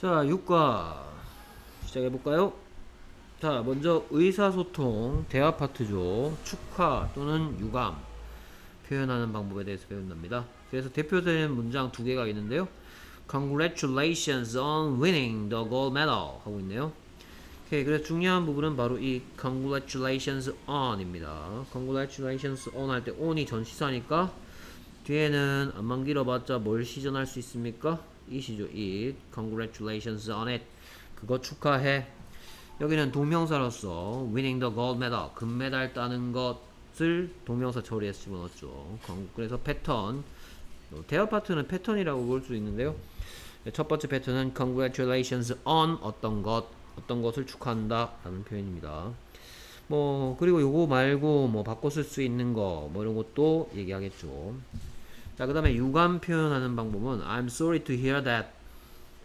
자, 6과 시작해 볼까요? 자, 먼저 의사소통, 대화 파트죠. 축하 또는 유감 표현하는 방법에 대해서 배운답니다. 그래서 대표되는 문장 두 개가 있는데요. Congratulations on winning the gold medal 하고 있네요. 오케이, 그래서 중요한 부분은 바로 이 congratulations on입니다. congratulations on 할 때 on이 전시사니까 뒤에는 안만 길어봤자 뭘 시전할 수 있습니까? It이죠, it. congratulations on it. 그거 축하해. 여기는 동명사로서 winning the gold medal, 금메달 따는 것을 동명사 처리해서 집어넣었죠. 건- 그래서 패턴, 어, 대화 파트는 패턴이라고 볼 수 있는데요. 첫 번째 패턴은 congratulations on 어떤 것, 어떤 것을 축하한다 라는 표현입니다. 뭐 그리고 요거 말고 뭐 바꿔 쓸 수 있는 거 뭐 이런 것도 얘기하겠죠. 자, 그 다음에 유감 표현하는 방법은 I'm sorry to hear that.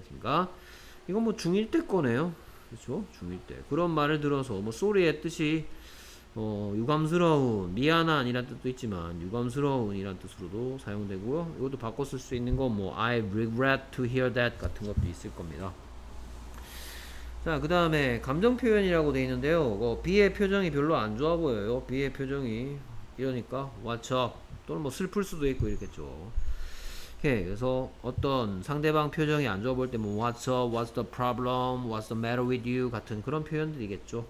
그러니까 이건 뭐 중1 때 거네요. 그렇죠? 중1 때. 그런 말을 들어서 뭐 sorry의 뜻이 어, 유감스러운, 미안한 이란 뜻도 있지만 유감스러운 이란 뜻으로도 사용되고요. 이것도 바꿔 쓸 수 있는 건 뭐 I regret to hear that 같은 것도 있을 겁니다. 자, 그 다음에 감정 표현이라고 돼 있는데요. 어, B의 표정이 별로 안 좋아 보여요. B의 표정이 이러니까 what's up 또는 뭐 슬플 수도 있고 이렇겠죠. 오케이, 그래서 어떤 상대방 표정이 안 좋아 보일 때뭐 what's up, what's the problem, what's the matter with you 같은 그런 표현들이겠죠.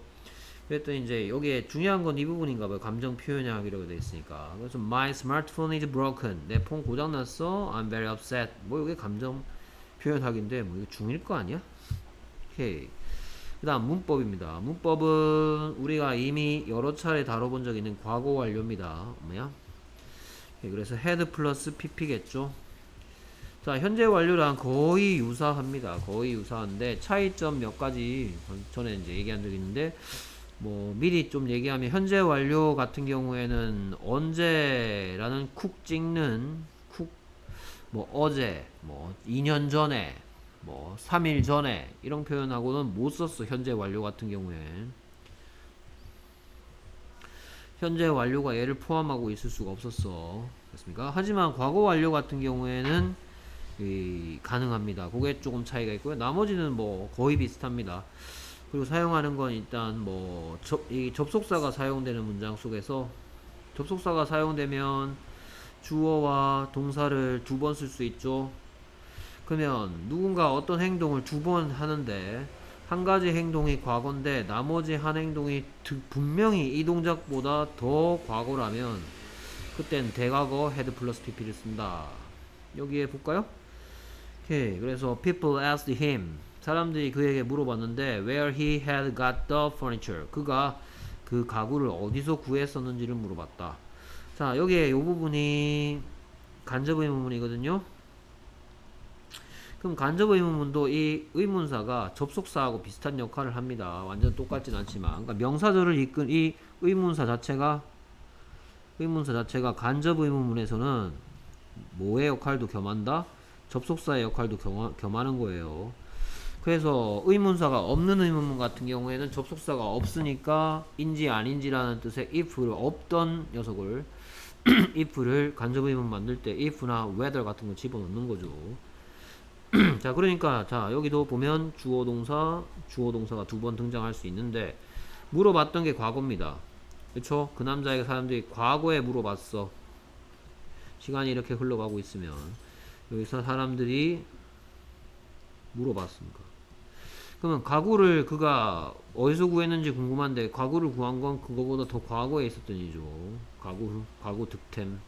그랬더니 이제 여기에 중요한 건 이 부분인가 봐요. 감정 표현하기라고 돼 있으니까. 그래서 my smartphone is broken. 내 폰 고장 났어. I'm very upset. 뭐 이게 감정 표현하기인데 뭐 이거 중일 거 아니야? 오케이. 그다음 문법입니다. 문법은 우리가 이미 여러 차례 다뤄본 적 있는 과거 완료입니다. 뭐야? 오케이, 그래서 had 플러스 pp겠죠. 자, 현재 완료랑 거의 유사합니다. 거의 유사한데 차이점 몇 가지 전에 이제 얘기한 적 있는데 뭐 미리 좀 얘기하면 현재 완료 같은 경우에는 언제라는 쿡 찍는 쿡 뭐 어제 뭐 2년 전에 뭐 3일 전에 이런 표현하고는 못 썼어 현재 완료 같은 경우엔 현재 완료가 얘를 포함하고 있을 수가 없었어 그렇습니까? 하지만 과거 완료 같은 경우에는 이, 가능합니다. 그게 조금 차이가 있고요. 나머지는 뭐 거의 비슷합니다. 그리고 사용하는 건 일단 뭐 접, 이 접속사가 사용되는 문장 속에서 접속사가 사용되면 주어와 동사를 두 번 쓸 수 있죠. 그러면 누군가 어떤 행동을 두 번 하는데 한 가지 행동이 과거인데 나머지 한 행동이 드- 분명히 이 동작보다 더 과거라면 그땐 대과거 헤드 플러스 pp를 쓴다. 여기에 볼까요? 오케이. 그래서 people asked him. 사람들이 그에게 물어봤는데 where he had got the furniture. 그가 그 가구를 어디서 구했었는지를 물어봤다. 자, 여기에 이 부분이 간접 의문문이거든요. 그럼 간접 의문문도 이 의문사가 접속사하고 비슷한 역할을 합니다. 완전 똑같진 않지만. 그러니까 명사절을 이끈 이 의문사 자체가 의문사 자체가 간접 의문문에서는 뭐의 역할도 겸한다? 접속사의 역할도 겸하, 겸하는 거예요. 그래서 의문사가 없는 의문문 같은 경우에는 접속사가 없으니까 인지 아닌지라는 뜻의 if를 없던 녀석을 if를 간접 의문 만들 때 if나 whether 같은 거 집어넣는 거죠. 자, 그러니까 자, 여기도 보면 주어 동사, 주어 동사가 두 번 등장할 수 있는데 물어봤던 게 과거입니다. 그쵸? 그 남자에게 사람들이 과거에 물어봤어. 시간이 이렇게 흘러가고 있으면 여기서 사람들이 물어봤습니까? 그러면 가구를 그가 어디서 구했는지 궁금한데 가구를 구한 건 그거보다 더 과거에 있었던 일이죠. 가구 가구 득템.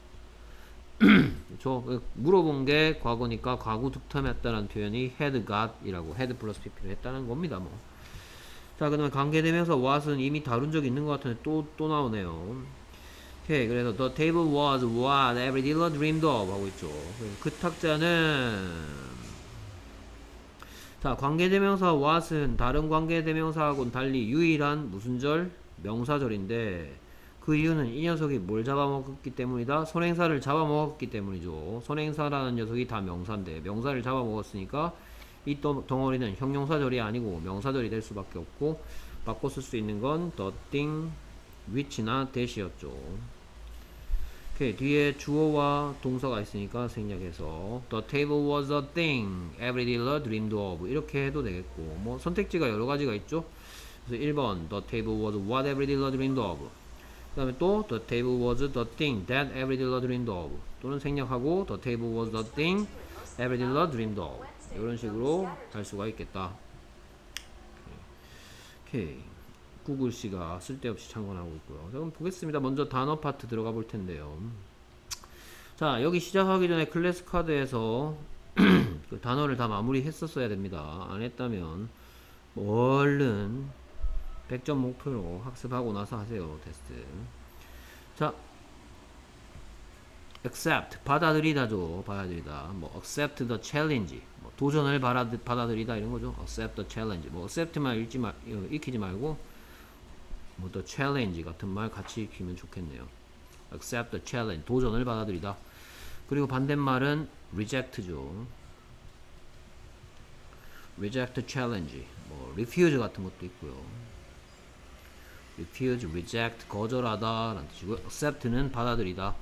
그렇죠? 물어본 게 과거니까 가구 득템했다는 표현이 had got이라고 had 플러스 pp를 했다는 겁니다. 뭐. 자, 그다음에 관계되면서 what은 이미 다룬 적 있는 것 같은데 또 또 나오네요. 오케이, 그래서 the table was what every dealer dreamed of 하고 있죠. 그 탁자는 자, 관계대명사 what은 다른 관계대명사하고는 달리 유일한 무슨 절? 명사절인데 그 이유는 이 녀석이 뭘 잡아먹었기 때문이다? 선행사를 잡아먹었기 때문이죠. 선행사라는 녀석이 다 명사인데 명사를 잡아먹었으니까 이 또- 덩어리는 형용사절이 아니고 명사절이 될 수밖에 없고 바꿔 쓸 수 있는 건 the thing, which나 that이었죠. 오케이 뒤에 주어와 동사가 있으니까 생략해서 The table was a thing every dealer dreamed of 이렇게 해도 되겠고 뭐 선택지가 여러 가지가 있죠 그래서 1번 The table was what every dealer dreamed of 그 다음에 또 The table was the thing that every dealer dreamed of 또는 생략하고 The table was the thing every dealer dreamed of 이런 식으로 할 수가 있겠다 오케이 구글 씨가 쓸데없이 참관하고 있고요. 자, 그럼 보겠습니다. 먼저 단어 파트 들어가 볼 텐데요. 자, 여기 시작하기 전에 클래스 카드에서 그 단어를 다 마무리 했었어야 됩니다. 안 했다면 뭐 얼른 100점 목표로 학습하고 나서 하세요. 테스트. 자, accept 받아들이다죠. 받아들이다. 뭐 accept the challenge 뭐 도전을 받아들, 받아들이다 이런 거죠. accept the challenge. 뭐 accept만 읽지 말 어, 익히지 말고 뭐 the challenge 같은 말 같이 익히면 좋겠네요. accept the challenge 도전을 받아들이다. 그리고 반대말은 reject죠. reject challenge 뭐 refuse 같은 것도 있고요. Refuse, reject 거절하다 라는 뜻이고 accept는 받아들이다.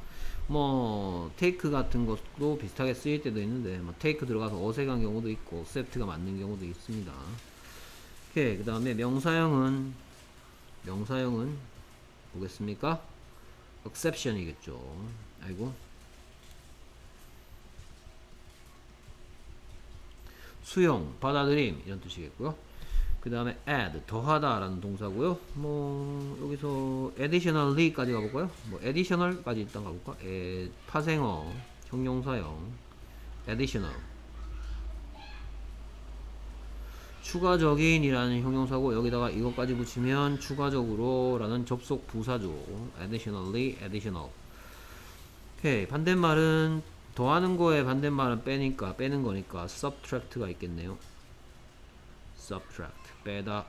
뭐 take 같은 것도 비슷하게 쓰일 때도 있는데 뭐 take 들어가서 어색한 경우도 있고 accept가 맞는 경우도 있습니다. 그 다음에 명사형은 명사형은 보겠습니까? exception이겠죠. 아이고 수용, 받아들임 이런 뜻이겠고요. 그 다음에 add, 더하다라는 동사고요. 뭐 여기서 additionally까지 가볼까요? 뭐 additional까지 일단 가볼까? 에, 파생어, 형용사형, additional 추가적인 이라는 형용사고 여기다가 이것까지 붙이면 추가적으로 라는 접속 부사죠. additionally, additional. 오케이 반대말은 더하는 거에 반대말은 빼니까 빼는 거니까 subtract가 있겠네요. subtract 빼다.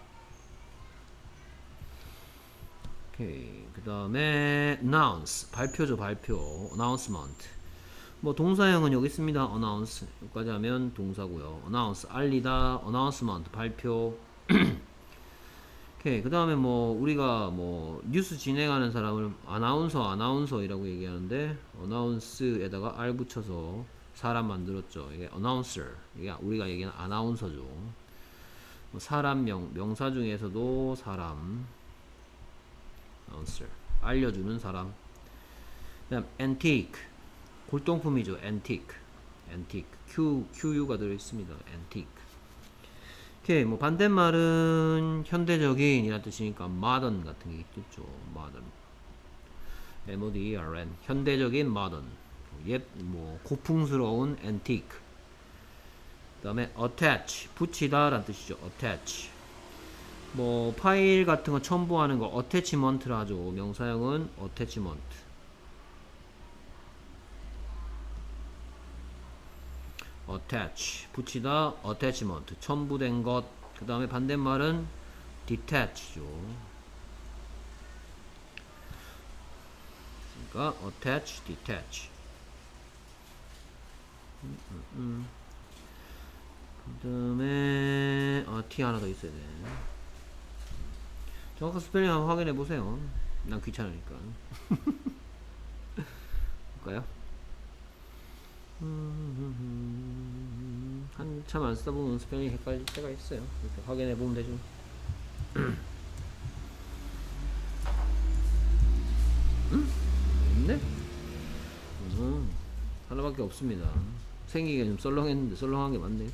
오케이. 그 다음에 announce 발표죠 발표. announcement. 뭐 동사형은 여기 있습니다. announce. 여기까지 하면 동사고요. announce. 알리다. announcement. 발표. 오케이. 그 다음에 뭐 우리가 뭐 뉴스 진행하는 사람을 아나운서 아나운서이라고 얘기하는데 announce에다가 r 붙여서 사람 만들었죠. 이게 announcer. 이게 우리가 얘기하는 아나운서죠. 뭐 사람 명 명사 중에서도 사람 announcer 알려주는 사람 그다음 antique 골동품이죠 antique antique q qu가 들어 있습니다 antique 오케이 뭐 반대말은 현대적인이라는 뜻이니까 modern 같은 게 있겠죠 modern M O D E R N 현대적인 modern 옛뭐 고풍스러운 antique 그 다음에 attach 붙이다 라는 뜻이죠 attach 뭐 파일 같은 거 첨부하는 거 attachment라 하죠 명사형은 attachment attach 붙이다 attachment 첨부된 것그 다음에 반대말은 detach죠 그러니까 attach, detach 음, 음, 음. 그 다음에 아, T 하나 더 있어야 돼 정확한 스펠링 한번 확인해 보세요 난 귀찮으니까 볼까요? 음, 한참 안 쓰다 보면 스펠링 헷갈릴 때가 있어요. 이렇게 확인해 보면 되죠. 음? 있네? 음, 하나밖에 없습니다. 생기가 좀 썰렁했는데 썰렁한 게 맞네.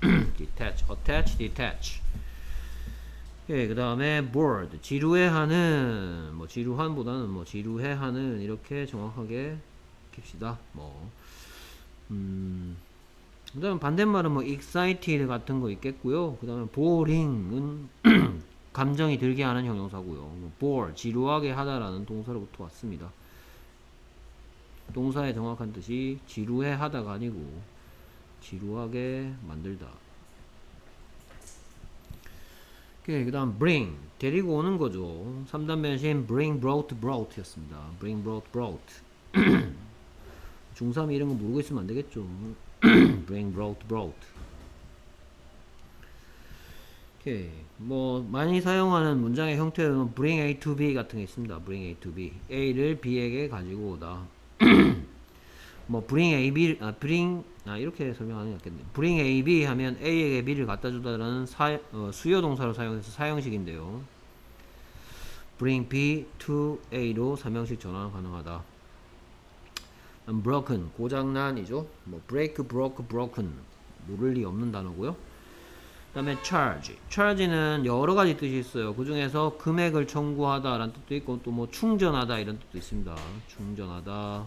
detach, attach, detach. 예, 그 다음에 bored, 지루해하는, 뭐 지루한보다는 뭐 지루해하는 이렇게 정확하게 깁시다. 뭐 음, 그 다음에 반대말은 뭐 excited 같은 거 있겠고요. 그 다음에 boring은 감정이 들게 하는 형용사고요. 뭐 bore, 지루하게 하다라는 동사로부터 왔습니다. 동사의 정확한 뜻이 지루해 하다가 아니고 지루하게 만들다. 오케이, 그 다음 bring, 데리고 오는 거죠. 3단 변신 bring, brought, brought 였습니다. bring, brought, brought. 중3 이런 거 모르고 있으면 안 되겠죠. bring, brought, brought. 오케이. 뭐, 많이 사용하는 문장의 형태로는 bring A to B 같은 게 있습니다. bring A to B. A를 B에게 가지고 오다. 뭐 bring A, B, 아 bring 아 이렇게 설명하는 게 낫겠네. bring A, B 하면 A에게 B를 갖다 주다라는 사, 어, 수요 동사로 사용해서 사형식인데요. bring B to A로 사명식 전환 가능하다. 음, broken 고장난이죠. 뭐 break, broke, broken 모를 리 없는 단어고요. 그 다음에 charge. charge는 여러 가지 뜻이 있어요. 그 중에서 금액을 청구하다라는 뜻도 있고 또 뭐 충전하다 이런 뜻도 있습니다. 충전하다,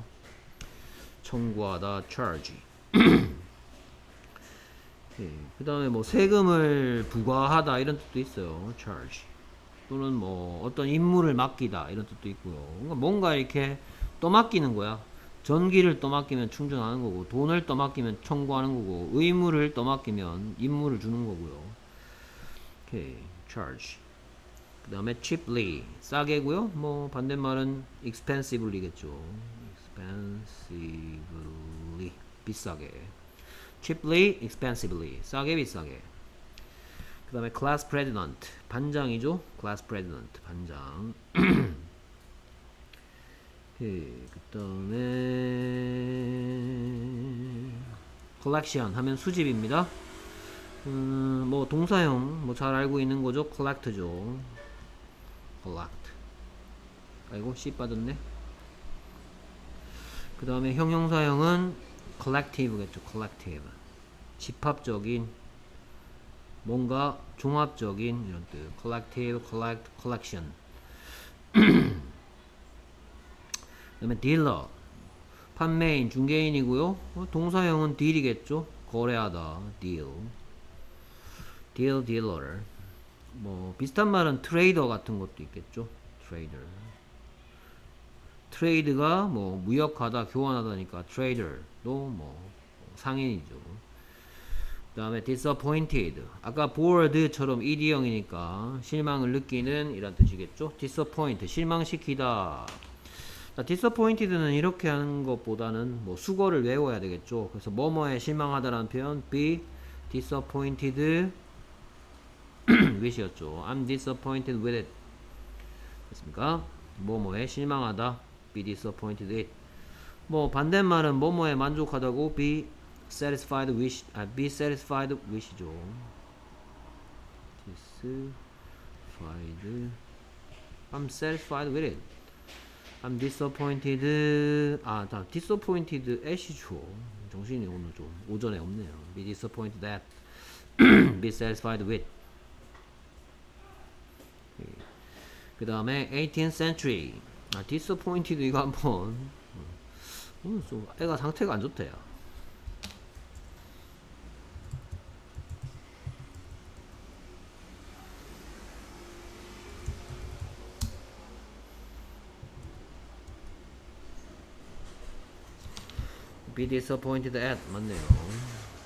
청구하다, charge. 예, 그 다음에 뭐 세금을 부과하다 이런 뜻도 있어요. charge. 또는 뭐 어떤 임무를 맡기다 이런 뜻도 있고요. 그러니까 뭔가 이렇게 떠맡기는 거야. 전기를 떠맡기면 충전하는 거고 돈을 떠맡기면 청구하는 거고 의무를 떠맡기면 임무를 주는 거고요. 오케이, charge. 그 다음에 cheaply 싸게고요. 뭐 반대말은 expensively겠죠. expensively 비싸게. cheaply, expensively 싸게 비싸게. 그 다음에 class president 반장이죠. class president 반장. 그 다음에 collection 하면 수집입니다. 음, 뭐 동사형 뭐 잘 알고 있는 거죠. collect죠. collect. 아이고 씨 빠졌네. 그 다음에 형용사형은 collective겠죠. collective. 집합적인 뭔가 종합적인 이런 뜻. collective, collect, collection. 그다음에 딜러 판매인 중개인이고요 어, 동사형은 딜이겠죠 거래하다 딜 딜, 딜러 뭐 비슷한 말은 트레이더 같은 것도 있겠죠 트레이더 트레이드가 뭐 무역하다 교환하다니까 트레이더도 뭐 상인이죠 그 다음에 disappointed 아까 bored처럼 ed형이니까 실망을 느끼는 이란 뜻이겠죠 disappoint 실망시키다 자, disappointed는 이렇게 하는 것보다는 뭐 수거를 외워야 되겠죠. 그래서 뭐뭐에 실망하다라는 표현 be disappointed with이었죠. I'm disappointed with it. 됐습니까? 뭐뭐에 실망하다 be disappointed with. 뭐 반대말은 뭐뭐에 만족하다고 be satisfied with 아 be satisfied with이죠. dissatisfied I'm satisfied with it. I'm disappointed. 아, 다 disappointed at이죠. 정신이 오늘 좀 오전에 없네요. Be disappointed that. Be satisfied with. 그 다음에 18th century. 아, disappointed 이거 한번. 오늘 좀 애가 상태가 안 좋대요. be disappointed at 맞네요.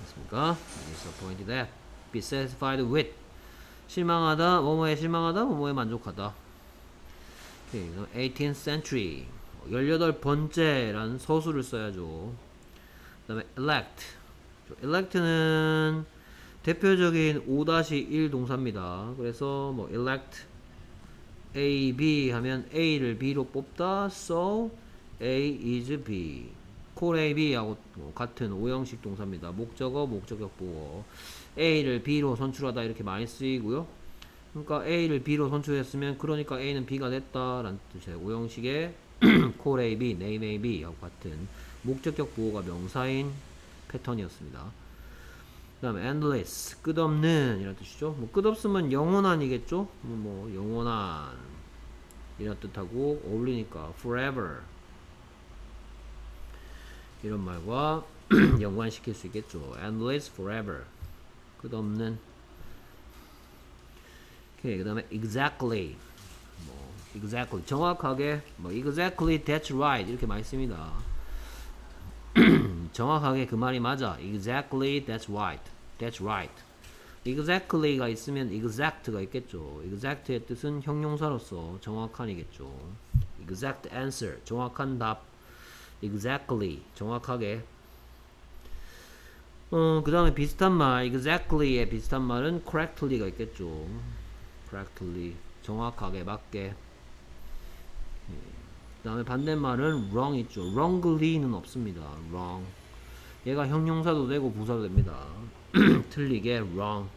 됐습니까? be disappointed at be satisfied with 실망하다 뭐뭐에 실망하다 뭐뭐에 만족하다. 오케이, 18th century 18번째라는 서술을 써야죠. 그 다음에 elect elect는 대표적인 5-1 동사입니다. 그래서 뭐 elect A, B 하면 A를 B로 뽑다. So A is B. call A, B하고 같은 오형식 동사입니다. 목적어, 목적격 보어. A를 B로 선출하다 이렇게 많이 쓰이고요. 그러니까 A를 B로 선출했으면 그러니까 A는 B가 됐다라는 뜻이에요. 오형식의 B, name A, B하고 같은 목적격 보어가 명사인 패턴이었습니다. 그 다음에 endless, 끝없는 이런 뜻이죠. 뭐 끝없으면 영원한이겠죠. 뭐, 뭐 영원한 이런 뜻하고 어울리니까 forever 이런 말과 연관시킬 수 있겠죠. endless forever. 끝없는. 오케이. 그 다음에 exactly. 뭐 exactly 정확하게 뭐 exactly that's right 이렇게 많이 씁니다. 정확하게 그 말이 맞아. exactly that's right. that's right. exactly가 있으면 exact가 있겠죠. exact의 뜻은 형용사로서 정확한이겠죠. exact answer 정확한 답. exactly 정확하게 어, 그 다음에 비슷한 말 exactly에 비슷한 말은 correctly가 있겠죠 correctly 정확하게 맞게 다음에 반대말은 wrong 있죠. wrongly는 없습니다. wrong. 얘가 형용사도 되고 부사도 됩니다. 틀리게 wrong.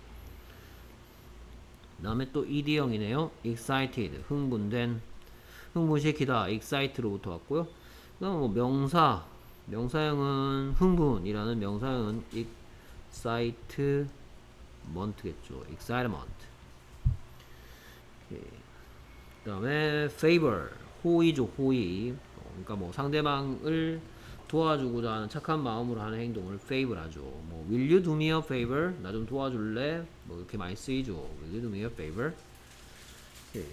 다음에 또 ed형이네요. excited 흥분된 흥분시키다 excite로부터 왔고요. 그 다음 뭐 명사 명사형은 흥분이라는 명사형은 excitement겠죠. excitement. 그 다음에 favor 호의죠 호의. 어, 그러니까 뭐 상대방을 도와주고자 하는 착한 마음으로 하는 행동을 favor 하죠. 뭐 will you do me a favor? 나 좀 도와줄래? 뭐 이렇게 많이 쓰이죠. will you do me a favor? 예.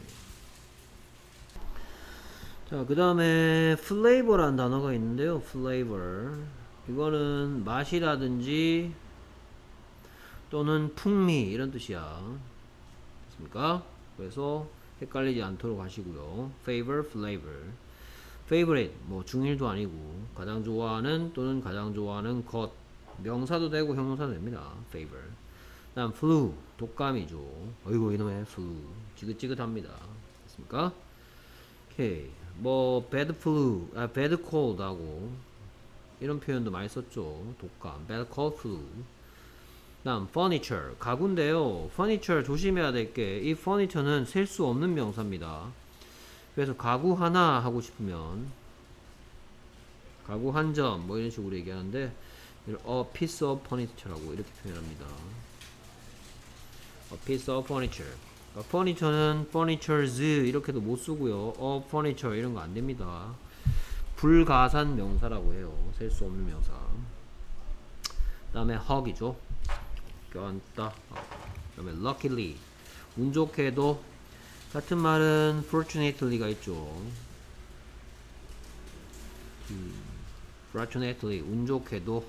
자, 그 다음에 flavor라는 단어가 있는데요. flavor. 이거는 맛이라든지 또는 풍미 이런 뜻이야. 됐습니까? 그래서 헷갈리지 않도록 하시고요. favor, flavor. favorite 뭐 중일도 아니고 가장 좋아하는 또는 가장 좋아하는 것 명사도 되고 형용사도 됩니다. favor. 다음 flu 독감이죠. 어이구 이놈의 flu 지긋지긋합니다. 됐습니까? 오케이 뭐 bad flu 아 bad cold 하고 이런 표현도 많이 썼죠. 독감 bad cold flu. 다음 furniture 가구인데요. furniture 조심해야 될 게 이 furniture는 셀 수 없는 명사입니다. 그래서 가구 하나 하고 싶으면 가구 한 점 뭐 이런 식으로 얘기하는데 a piece of furniture라고 이렇게 표현합니다. a piece of furniture. 그러니까 furniture는 furnitures 이렇게도 못 쓰고요. a furniture 이런 거 안 됩니다. 불가산 명사라고 해요. 셀 수 없는 명사. 다음에 hug이죠. 껴안다. 그다음에 luckily 운 좋게도 같은 말은 fortunately가 있죠. 음, fortunately 운 좋게도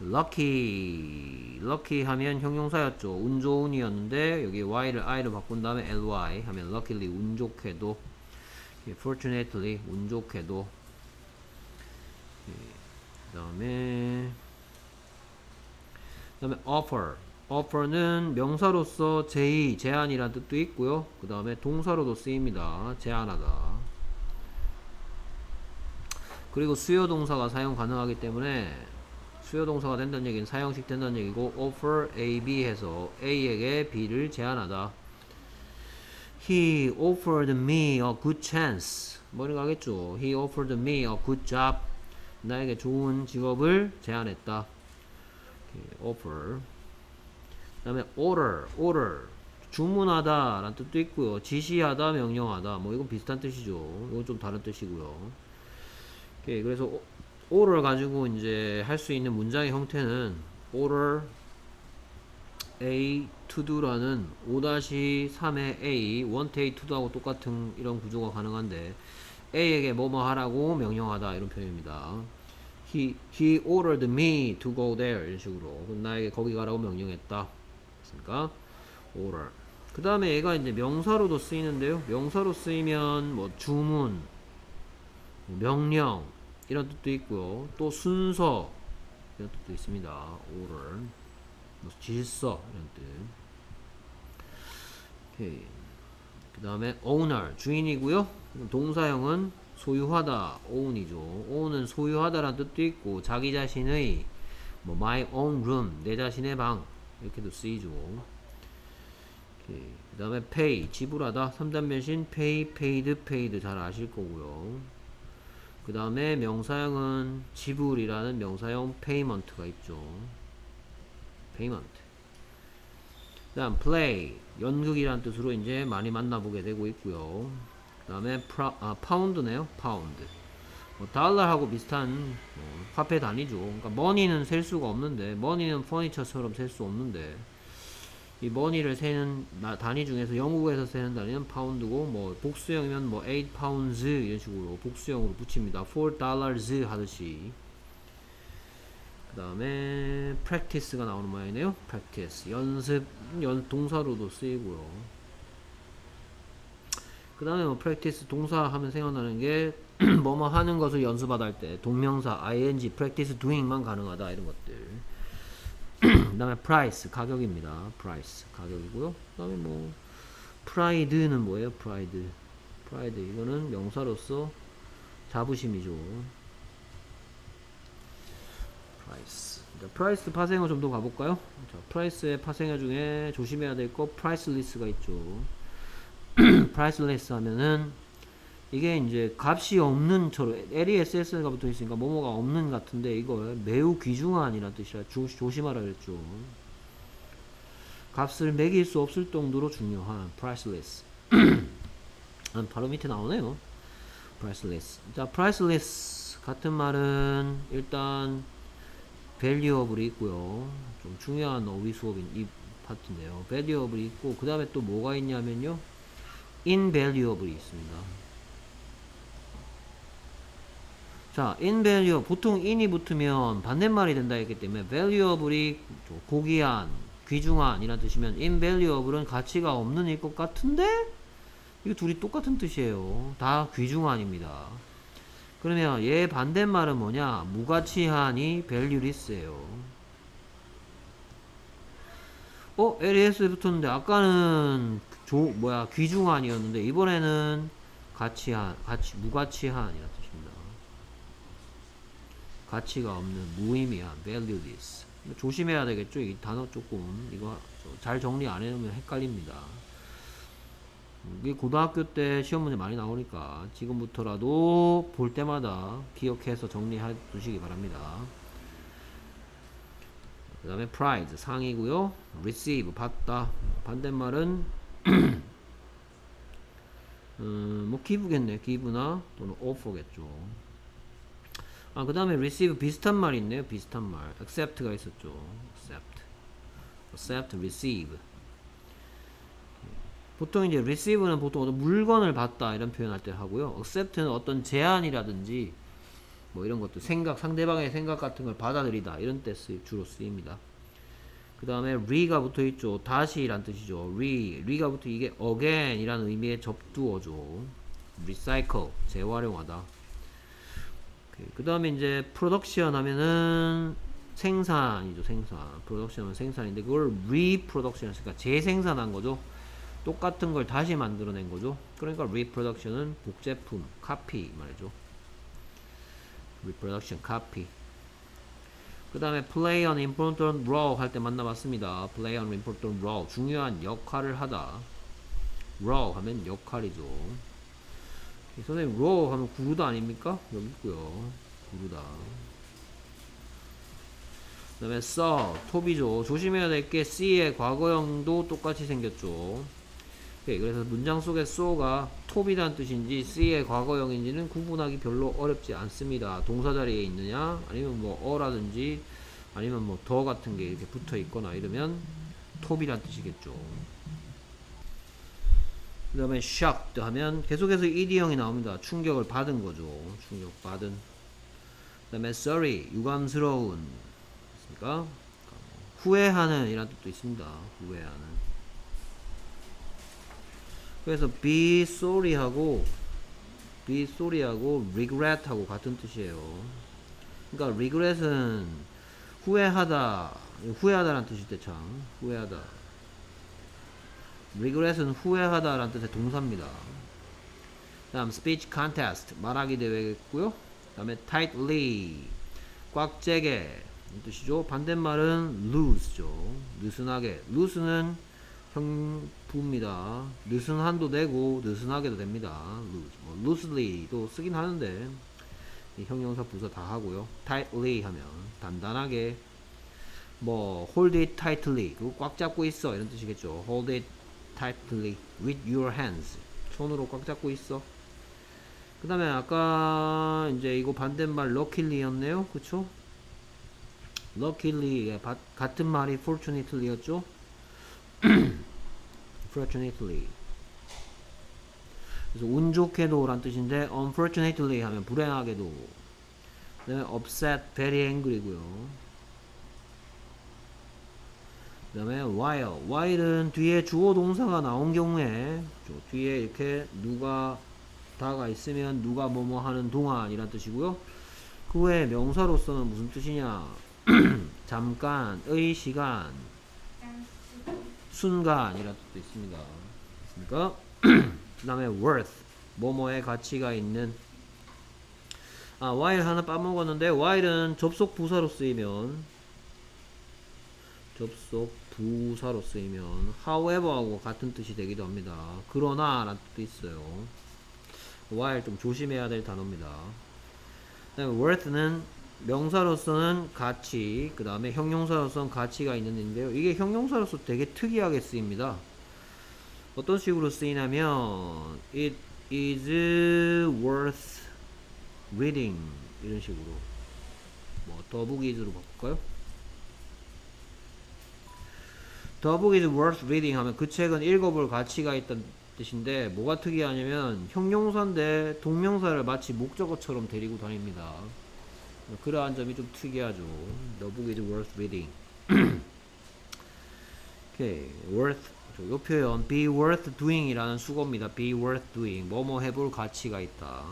lucky lucky 하면 형용사였죠. 운 좋은이었는데 여기 y를 i로 바꾼 다음에 ly 하면 luckily 운 좋게도 fortunately 운 좋게도 그 다음에 그 다음에 offer offer는 명사로서 제의, 제안이라는 뜻도 있고요. 그 다음에 동사로도 쓰입니다. 제안하다. 그리고 수요 동사가 사용 가능하기 때문에 수요 동사가 된다는 얘기는 사용식 된다는 얘기고 offer A, B 해서 A에게 B를 제안하다. He offered me a good chance. 거 하겠죠. He offered me a good job. 나에게 좋은 직업을 제안했다. Offer. 그 다음에 order, order. 주문하다 라는 뜻도 있고요. 지시하다, 명령하다. 뭐 이건 비슷한 뜻이죠. 이건 좀 다른 뜻이고요. 오케이, 그래서 order 가지고 이제 할 수 있는 문장의 형태는 order A to do라는 5-3의 A, A to do하고 똑같은 이런 구조가 가능한데 A에게 뭐뭐 하라고 명령하다 이런 표현입니다. He, he ordered me to go there 이런 식으로 나에게 거기 가라고 명령했다. 됐습니까? order. 그 다음에 얘가 이제 명사로도 쓰이는데요. 명사로 쓰이면 뭐 주문, 명령 이런 뜻도 있고요. 또 순서 이런 뜻도 있습니다. order. 뭐 질서 이런 뜻. 오케이. 그 다음에 owner 주인이고요. 동사형은 소유하다 own이죠. own은 소유하다라는 뜻도 있고 자기 자신의 뭐 my own room 내 자신의 방 이렇게도 쓰이죠. 그 다음에 pay 지불하다 3단 변신 pay, paid, paid 잘 아실 거고요. 그 다음에 명사형은 지불이라는 명사형 payment가 있죠. payment. 그 다음 play 연극이라는 뜻으로 이제 많이 만나보게 되고 있고요. 그 다음에 아, 파운드네요. 파운드. 뭐 달러하고 비슷한 뭐, 화폐 단위죠. 그러니까 머니는 셀 수가 없는데 머니는 퍼니처처럼 셀 수 없는데 이 머니를 세는 단위 중에서 영국에서 세는 단위는 파운드고 뭐 복수형이면 뭐 8 pounds 이런 식으로 복수형으로 붙입니다. 4 dollars 하듯이 그 다음에 practice가 나오는 모양이네요. practice 연습 연 동사로도 쓰이고요. 그 다음에 뭐 practice 동사 하면 생각나는 게 뭐뭐 하는 것을 연습하다 할 때 동명사 ing practice doing만 가능하다 이런 것들 그 다음에 price 가격입니다 price 가격이고요 그 다음에 뭐 pride는 뭐예요 pride pride 이거는 명사로서 자부심이죠. price. 자, price 파생어 좀 더 가볼까요? 자, price의 파생어 중에 조심해야 될거 priceless가 있죠. Priceless 하면은 이게 이제 값이 없는 처럼 LESS가 붙어 있으니까 뭐뭐가 없는 같은데 이걸 매우 귀중한이라는 뜻이라 조, 조심하라 그랬죠. 값을 매길 수 없을 정도로 중요한 priceless. 아, 바로 밑에 나오네요. priceless. 자, priceless 같은 말은 일단 valuable이 있고요. 좀 중요한 어휘 수업인 이 파트인데요. valuable이 있고 그 다음에 또 뭐가 있냐면요. Invaluable이 있습니다. 자, invaluable 보통 in이 붙으면 반대말이 된다 했기 때문에 valuable이 좀 고귀한, 귀중한 이란 뜻이면 invaluable은 가치가 없는 일 것 같은데 이거 둘이 똑같은 뜻이에요. 다 귀중한입니다. 그러면 얘 반대말은 뭐냐? 무가치한이 valueless예요. 어, LES에 붙었는데 아까는 조 뭐야 귀중한이었는데 이번에는 가치한, 가치 무가치한이라는 뜻입니다. 가치가 없는 무의미한 valueless. 조심해야 되겠죠. 이 단어 조금 이거 잘 정리 안 해놓으면 헷갈립니다. 이게 고등학교 때 시험 문제 많이 나오니까 지금부터라도 볼 때마다 기억해서 정리해 두시기 바랍니다. 그 다음에 prize 상이고요. receive 받다. 반대말은 음, 뭐 기부겠네. 기부나 또는 offer겠죠. 아, 그 다음에 receive 비슷한 말이 있네요. 비슷한 말. accept가 있었죠. accept. accept, receive. 보통 이제 receive는 보통 어떤 물건을 받다 이런 표현할 때 하고요. accept는 어떤 제안이라든지 뭐 이런 것도 생각, 상대방의 생각 같은 걸 받아들이다 이런 때 쓰, 주로 쓰입니다. 그 다음에 re가 붙어 있죠. 다시란 뜻이죠. re, re가 붙어 이게 again이라는 의미의 접두어죠. recycle, 재활용하다. 그 다음에 이제 production 하면은 생산이죠. 생산. production은 생산인데 그걸 reproduction 했으니까 재생산한 거죠. 똑같은 걸 다시 만들어낸 거죠. 그러니까 reproduction은 복제품, copy 말이죠. Reproduction, copy. 그 다음에 play an important role 할 때 만나봤습니다. play an important role. 중요한 역할을 하다. role 하면 역할이죠. 선생님, role 하면 구루다 아닙니까? 여기 있고요. 구루다. 그 다음에 saw, 톱이죠. 조심해야 될 게 C의 과거형도 똑같이 생겼죠. 오케이, 그래서 문장 속에 saw가 톱이란 뜻인지 C의 과거형인지는 구분하기 별로 어렵지 않습니다. 동사 자리에 있느냐, 아니면 뭐 어라든지, 아니면 뭐 더 같은 게 이렇게 붙어 있거나 이러면 톱이란 뜻이겠죠. 그 다음에 shocked 하면 계속해서 ed형이 나옵니다. 충격을 받은 거죠. 충격 받은. 그 다음에 sorry, 유감스러운. 있습니까? 후회하는 이란 뜻도 있습니다. 후회하는. 그래서 be sorry하고 be sorry하고 regret하고 같은 뜻이에요. 그러니까 regret은 후회하다, 후회하다라는 뜻일 때 참 후회하다. regret은 후회하다라는 뜻의 동사입니다. 다음 speech contest 말하기 대회겠고요. 다음에 tightly 꽉이 뜻이죠. 반대말은 loose죠. 느슨하게. loose는 형부입니다. 느슨한도 되고 느슨하게도 됩니다. loose. 뭐 loosely도 쓰긴 하는데 이 형용사 부사 다 하고요. tightly 하면 단단하게 뭐 hold it tightly 꽉 잡고 있어 이런 뜻이겠죠. hold it tightly with your hands 손으로 꽉 잡고 있어. 그 다음에 아까 이제 이거 반대말 luckily였네요. 그쵸? luckily 같은 말이 fortunately였죠. fortunately 그래서 운 좋게도 란 뜻인데 unfortunately 하면 불행하게도. 그 다음에 upset, very angry고요. 그 다음에 while. while은 뒤에 주어 동사가 나온 경우에 뒤에 이렇게 누가 다가 있으면 누가 뭐뭐 하는 동안이란 뜻이고요. 그 외에 명사로서는 무슨 뜻이냐? 잠깐의 시간 순간이라는 뜻도 있습니다. 있습니까? 그 다음에 worth 뭐뭐의 가치가 있는 아 while 하나 빠먹었는데 while은 접속 부사로 쓰이면 접속 부사로 쓰이면 however하고 같은 뜻이 되기도 합니다. 그러나 라는 뜻도 있어요. while 좀 조심해야 될 단어입니다. worth는 명사로서는 가치, 그 다음에 형용사로서는 가치가 있는데요. 이게 형용사로서 되게 특이하게 쓰입니다. 어떤 식으로 쓰이냐면 it is worth reading 이런 식으로 뭐 더북 is로 바꿀까요? 더북 is worth reading 하면 그 책은 읽어볼 가치가 있다는 뜻인데 뭐가 특이하냐면 형용사인데 동명사를 마치 목적어처럼 데리고 다닙니다. 그러한 점이 좀 특이하죠. The book is worth reading. 오케이, worth. 요 표현 be worth doing이라는 수거입니다. be worth doing. 뭐뭐 해볼 가치가 있다.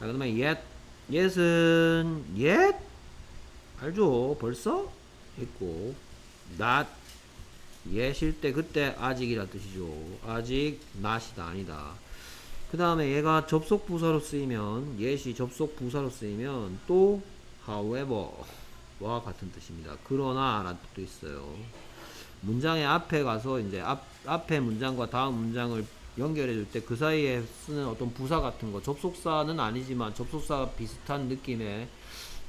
자, 그다음에 yet. yet은 yet 알죠? 벌써 있고 not yet일 때 그때 아직이라 뜻이죠. 아직 not이다 아니다. 그 다음에 얘가 접속 부사로 쓰이면 yet이 접속 부사로 쓰이면 또 however 와 같은 뜻입니다. 그러나 라는 뜻도 있어요. 문장의 앞에 가서 이제 앞, 앞에 문장과 다음 문장을 연결해 줄 때 그 사이에 쓰는 어떤 부사 같은 거 접속사는 아니지만 접속사 비슷한 느낌의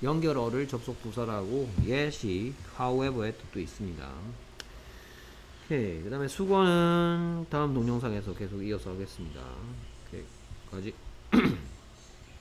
연결어를 접속 부사라고 yet이 however의 뜻도 있습니다. 오케이. 그 다음에 수거는 다음 동영상에서 계속 이어서 하겠습니다. 咳咳